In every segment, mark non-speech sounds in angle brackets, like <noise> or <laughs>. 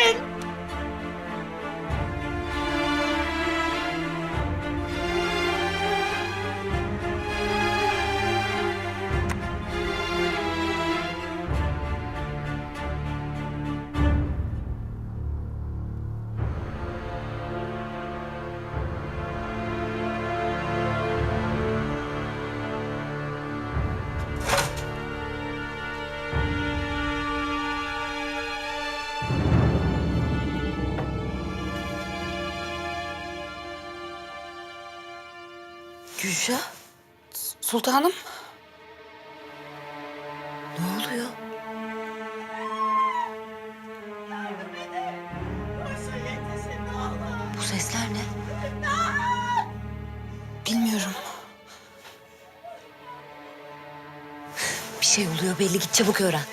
friend. Sultanım. Ne oluyor? Bu sesler ne? Bilmiyorum. Bir şey oluyor belli. Git çabuk öğren.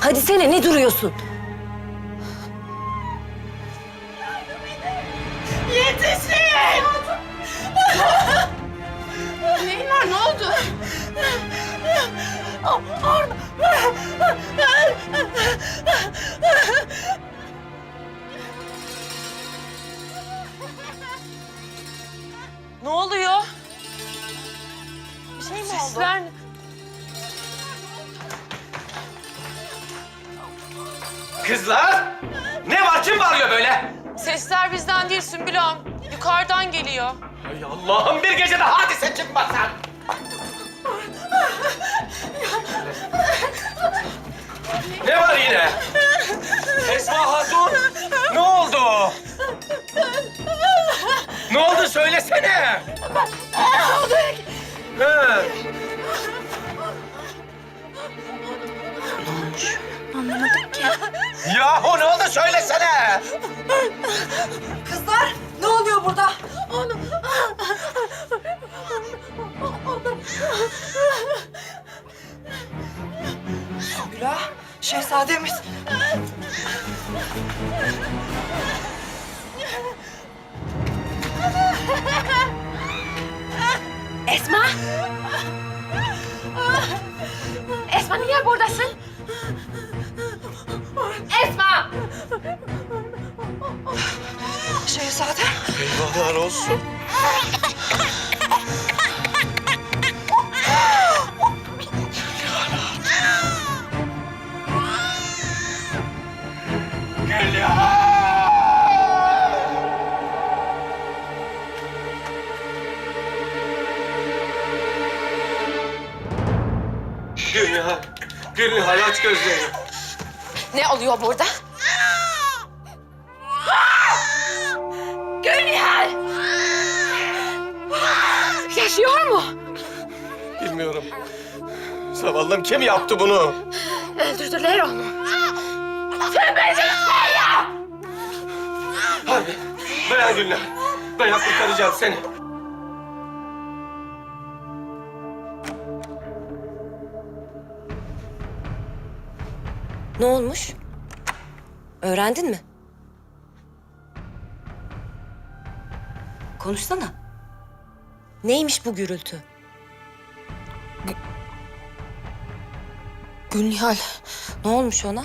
Hadi sene ne duruyorsun? Orada. Ne oluyor? Bir şey mi oldu? Sesler... Kızlar! Ne var? Kim bağırıyor böyle? Sesler bizden değil Sümbül Ağam. Yukarıdan geliyor. Ay Allah'ım bir gecede hadise çıkmasın. Ne var yine? Esma Hatun! Ne oldu? ne oldu söylesene. Ha. Yahu ne oldu söylesene. Kızlar ne oluyor burada? Onu... Gülah, şehzademiz. Esma! Esma niye buradasın? Esma! Şehzadem. Eyvahlar olsun. Gözlerini. Ne oluyor burada? Gülnihal! Yaşıyor mu? Bilmiyorum. Zavallım kim yaptı bunu? Öldürdüler onu. Tübecikler ya! Hadi dayan Gülnihal. Dayan kurtaracağım seni. Ne olmuş? Öğrendin mi? Konuşsana. Neymiş bu gürültü? Gülnihal Ne olmuş ona?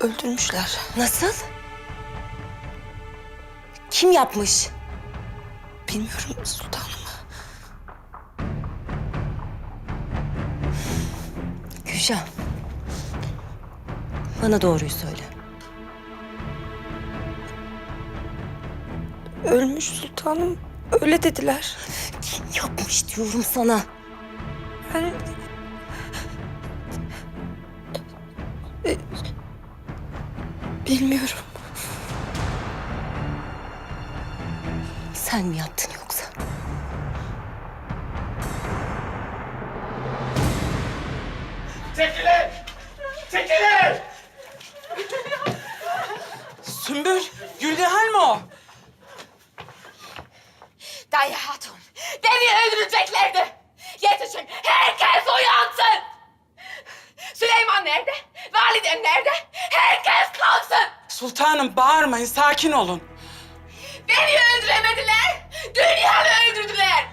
öldürmüşler. Nasıl? Kim yapmış? Bilmiyorum sultanım. Gülşah. Bana doğruyu söyle. Ölmüş sultanım. Öyle dediler. Kim yapmış diyorum sana. Ben... E, Bilmiyorum. Sen mi yaptın Dayı hatun. Beni öldüreceklerdi. Yetişin. Herkes uyansın. Süleyman nerede? Validen nerede? Herkes kalksın. Sultanım bağırmayın, sakin olun. Beni öldüremediler. Dünyanı öldürdüler.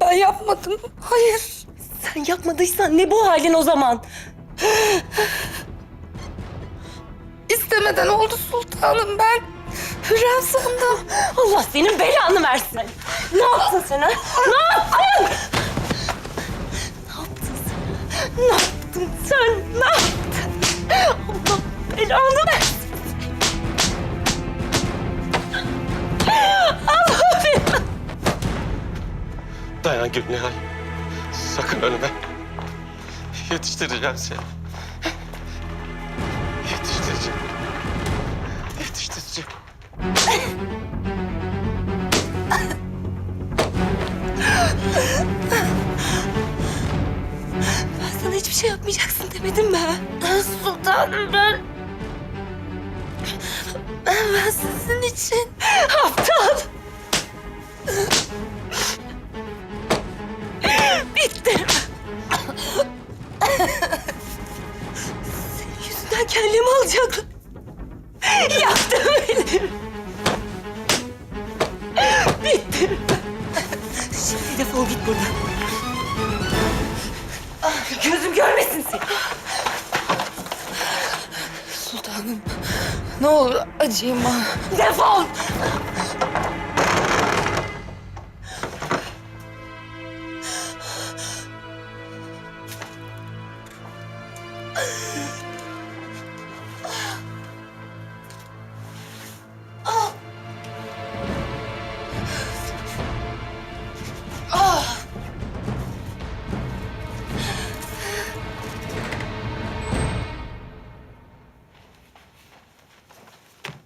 Ben yapmadım. Hayır. Sen yapmadıysan ne bu halin o zaman? İstemeden oldu sultanım ben. Hürrem sandım. Allah senin belanı versin. Ne yaptın sen ha? Ne yaptın? Ne yaptın sen? Ne yaptın sen? Ne yaptın? Allah belanı versin. Allah belanı. Dayan Gülnihal. Sakın ölme. Yetiştireceğim seni. İçin... Aptal.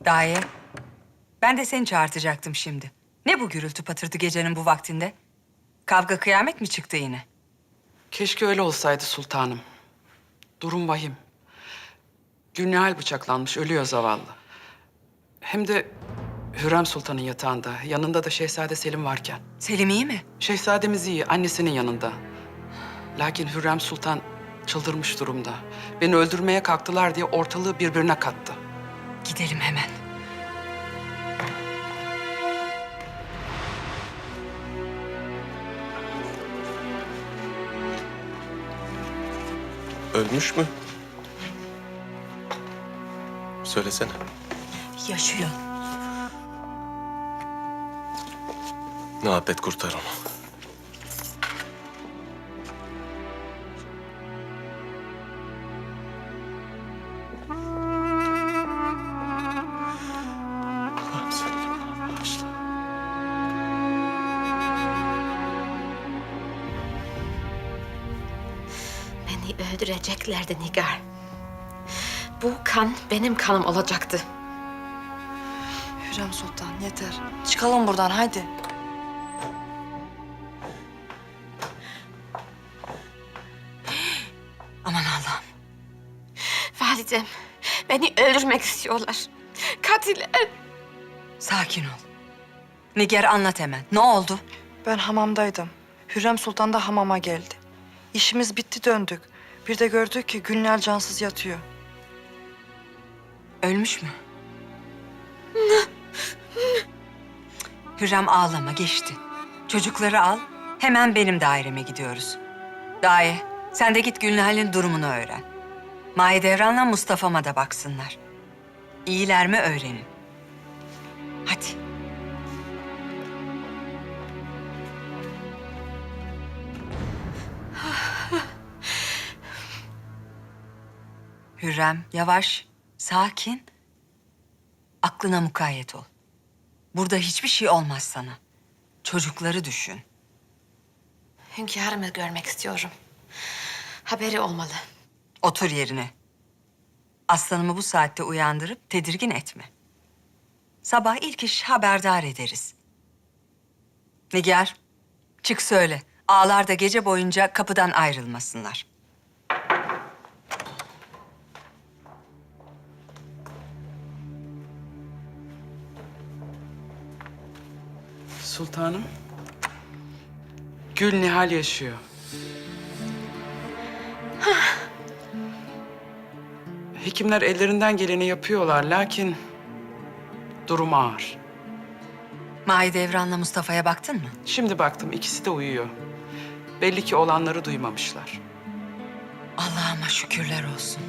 Daye, ben de seni çağırtacaktım şimdi. Ne bu gürültü patırtı gecenin bu vaktinde? Kavga kıyamet mi çıktı yine? Keşke öyle olsaydı sultanım. Durum vahim. Gülnihal bıçaklanmış, ölüyor zavallı. Hem de Hürrem Sultan'ın yatağında, yanında da Şehzade Selim varken. Selim iyi mi? Şehzademiz iyi, annesinin yanında. Lakin Hürrem Sultan çıldırmış durumda. Beni öldürmeye kalktılar diye ortalığı birbirine kattı. Gidelim hemen. Ölmüş mü? Söylesene. Yaşıyor. Ne yap et kurtar onu. Öldüreceklerdi Nigar. Bu kan benim kanım olacaktı. Hürrem Sultan yeter. Çıkalım buradan hadi. <gasps> Aman Allah'ım. Validem, beni öldürmek istiyorlar. Katiller. Sakin ol. Nigar anlat hemen. Ne oldu? Ben hamamdaydım. Hürrem Sultan da hamama geldi. İşimiz bitti döndük. Bir de gördük ki Gülnihal cansız yatıyor. Ölmüş mü? Hürrem ağlama geçti. Çocukları al. Hemen benim daireme gidiyoruz. Daye sen de git Gülnihal'in durumunu öğren. Mahidevran'la Mustafa'ma da baksınlar. İyiler mi öğrenin. Hürrem yavaş. Sakin. Aklına mukayyet ol. Burada hiçbir şey olmaz sana. Çocukları düşün. Hünkârımı görmek istiyorum. Haberi olmalı. Otur yerine. Aslanımı bu saatte uyandırıp tedirgin etme. Sabah ilk iş haberdar ederiz. Nigar, çık söyle. Ağlar da gece boyunca kapıdan ayrılmasınlar. Sultanım. Gül Nihal yaşıyor. Hekimler ellerinden geleni yapıyorlar lakin durum ağır. Mahidevran'la Mustafa'ya baktın mı? Şimdi baktım ikisi de uyuyor. Belli ki olanları duymamışlar. Allah'ıma şükürler olsun.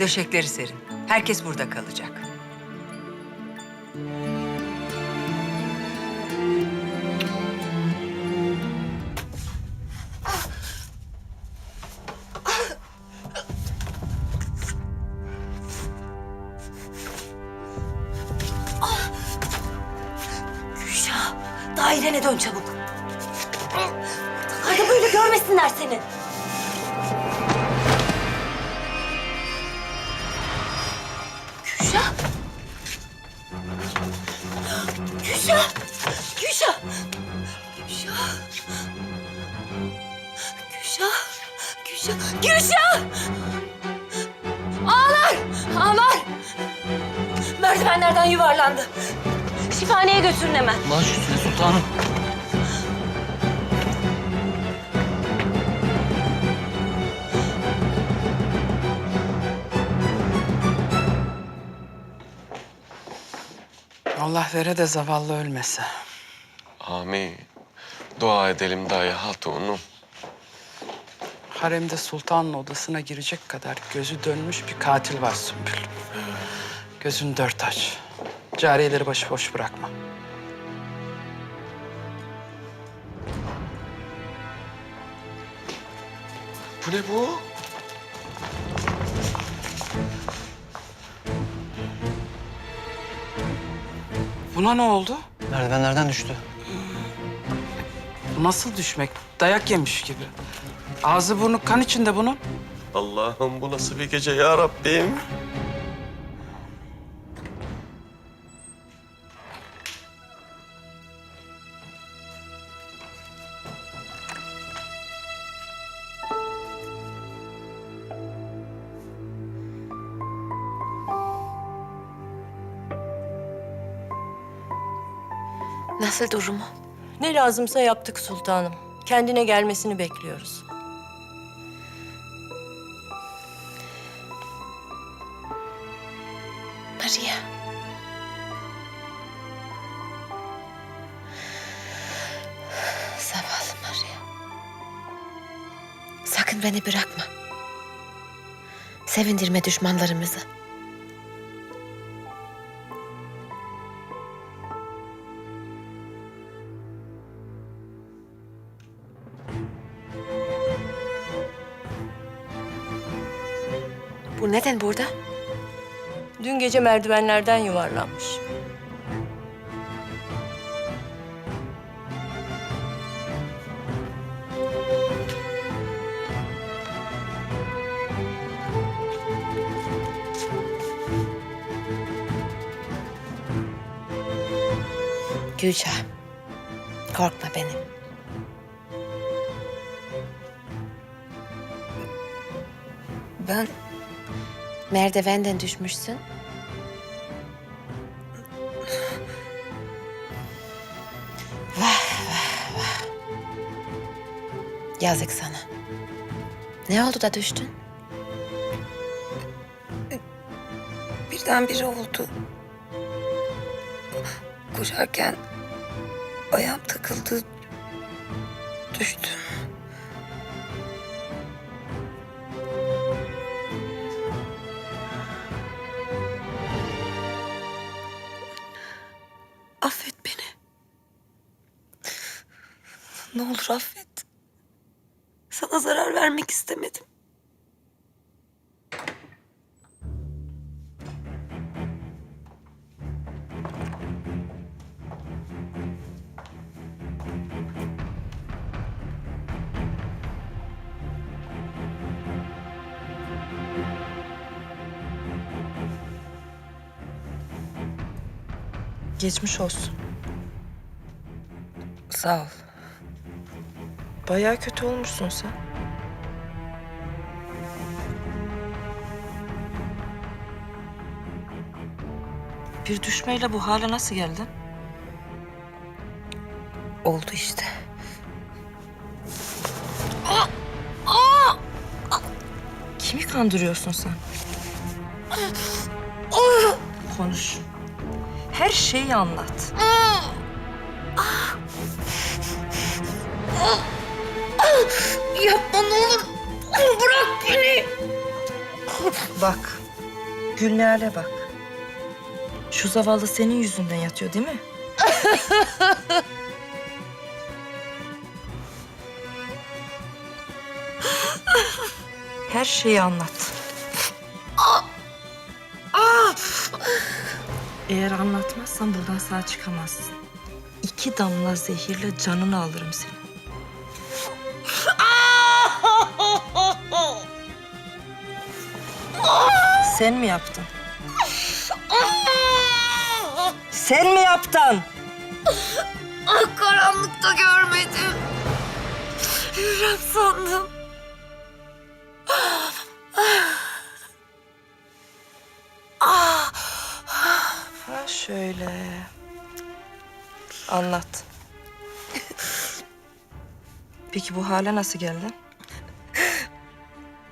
Döşekleri serin. Herkes burada kalacak. Yuvarlandı. Şifaneye götürün hemen. Baş üstüne sultanım. Allah vere de zavallı ölmese. Amin. Dua edelim dayı hatunum. Haremde sultanın odasına girecek kadar gözü dönmüş bir katil var Sümbül. Gözünü dört aç. Cariyeleri başıboş bırakma. Bu ne bu? Buna ne oldu? Merdivenlerden düştü. Bu nasıl düşmek? Dayak yemiş gibi. Ağzı burnu kan içinde bunun. Allah'ım bu nasıl bir gece ya Rabbim? Nasıl durumu? Ne lazımsa yaptık sultanım. Kendine gelmesini bekliyoruz. Maria. Zavallı Maria. Sakın beni bırakma. Sevindirme düşmanlarımızı. Neden burada? Dün gece merdivenlerden yuvarlanmış. Gülşah, korkma benim. Ben Merdivenden düşmüşsün. Vah vah vah. Yazık sana. Ne oldu da düştün? Birdenbire oldu. Koşarken ayağım takıldı. Düştüm. Ne olur affet. Sana zarar vermek istemedim. Geçmiş olsun. Sağ ol. Bayağı kötü olmuşsun sen. Bir düşmeyle bu hale nasıl geldin? Oldu işte. Kimi kandırıyorsun sen? Konuş. Her şeyi anlat. Yapma ne olur. Bırak beni. Bak. Gülnihal'e bak. Şu zavallı senin yüzünden yatıyor değil mi? Her şeyi anlat. Eğer anlatmazsan buradan sağ çıkamazsın. İki damla zehirle canını alırım seni. Sen mi yaptın? Sen mi yaptın? Karanlıkta görmedim. Hürrem sandım. Ha şöyle. Anlat. Peki bu hale nasıl geldin?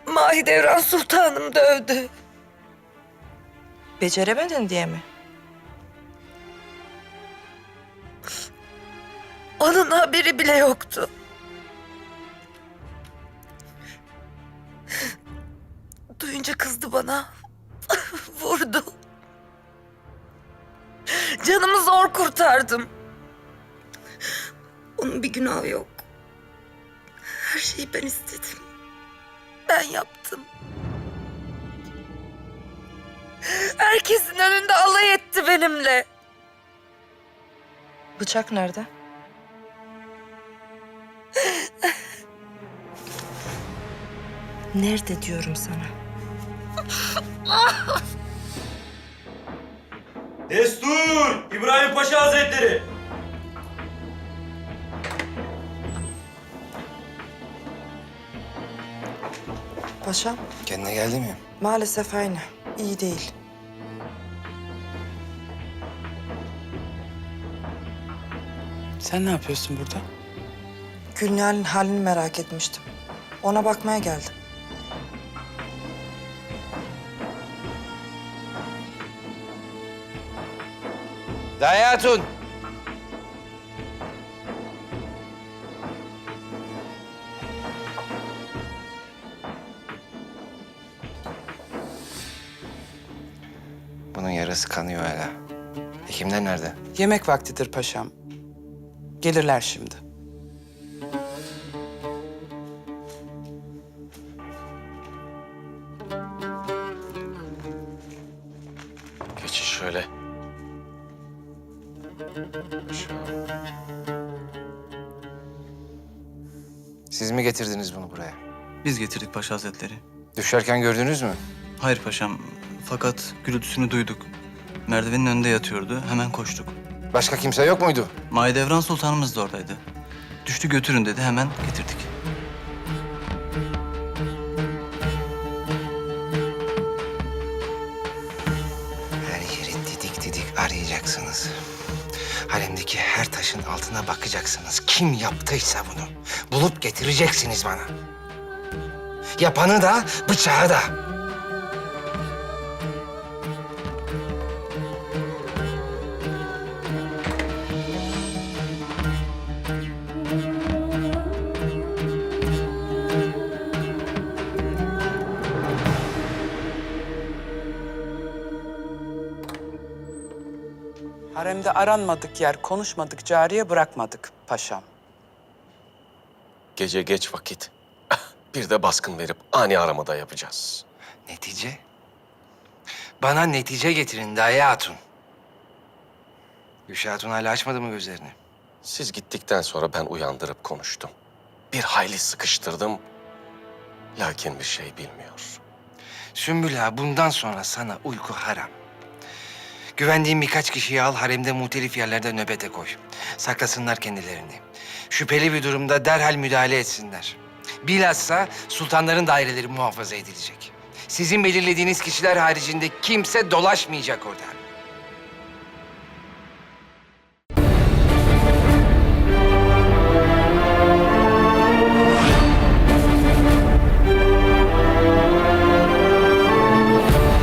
Mahidevran Sultanım dövdü. Beceremedin diye mi? Onun haberi bile yoktu. Duyunca kızdı bana. <laughs> Vurdu. Canımı zor kurtardım. Onun bir günahı yok. Her şeyi ben istedim. Ben yaptım. Herkesin önünde alay etti benimle. Bıçak nerede? Nerede diyorum sana? Destur! İbrahim Paşa Hazretleri! Paşam, Kendine geldi mi? maalesef aynı. İyi değil. Sen ne yapıyorsun burada? Gülnihal'in halini merak etmiştim. Ona bakmaya geldim. Dayı Hatun. Bunun yarası kanıyor hala. Hekimler nerede? Yemek vaktidir paşam. Gelirler şimdi. Geçin şöyle. Siz mi getirdiniz bunu buraya? Biz getirdik Paşa Hazretleri. Düşerken gördünüz mü? Hayır paşam. Fakat gürültüsünü duyduk. Merdivenin önünde yatıyordu. Hemen koştuk. Başka kimse yok muydu? Mahidevran Sultanımız da oradaydı. Düştü götürün dedi. Hemen getirdik. Her yeri didik didik arayacaksınız. Haremdeki her taşın altına bakacaksınız. Kim yaptıysa bunu bulup getireceksiniz bana. Yapanı da bıçağı da. Haremde aranmadık yer, konuşmadık cariye bırakmadık paşam. Gece geç vakit. <laughs> Bir de baskın verip ani aramada yapacağız. Netice? Bana netice getirin Dayı Hatun. Gülşah Hatun hala açmadı mı gözlerini? Siz gittikten sonra ben uyandırıp konuştum. Bir hayli sıkıştırdım. Lakin bir şey bilmiyor. Sümbül Ağa bundan sonra sana uyku haram. Güvendiğin birkaç kişiyi al, haremde muhtelif yerlerde nöbete koy. Saklasınlar kendilerini. Şüpheli bir durumda derhal müdahale etsinler. Bilhassa sultanların daireleri muhafaza edilecek. Sizin belirlediğiniz kişiler haricinde kimse dolaşmayacak orada.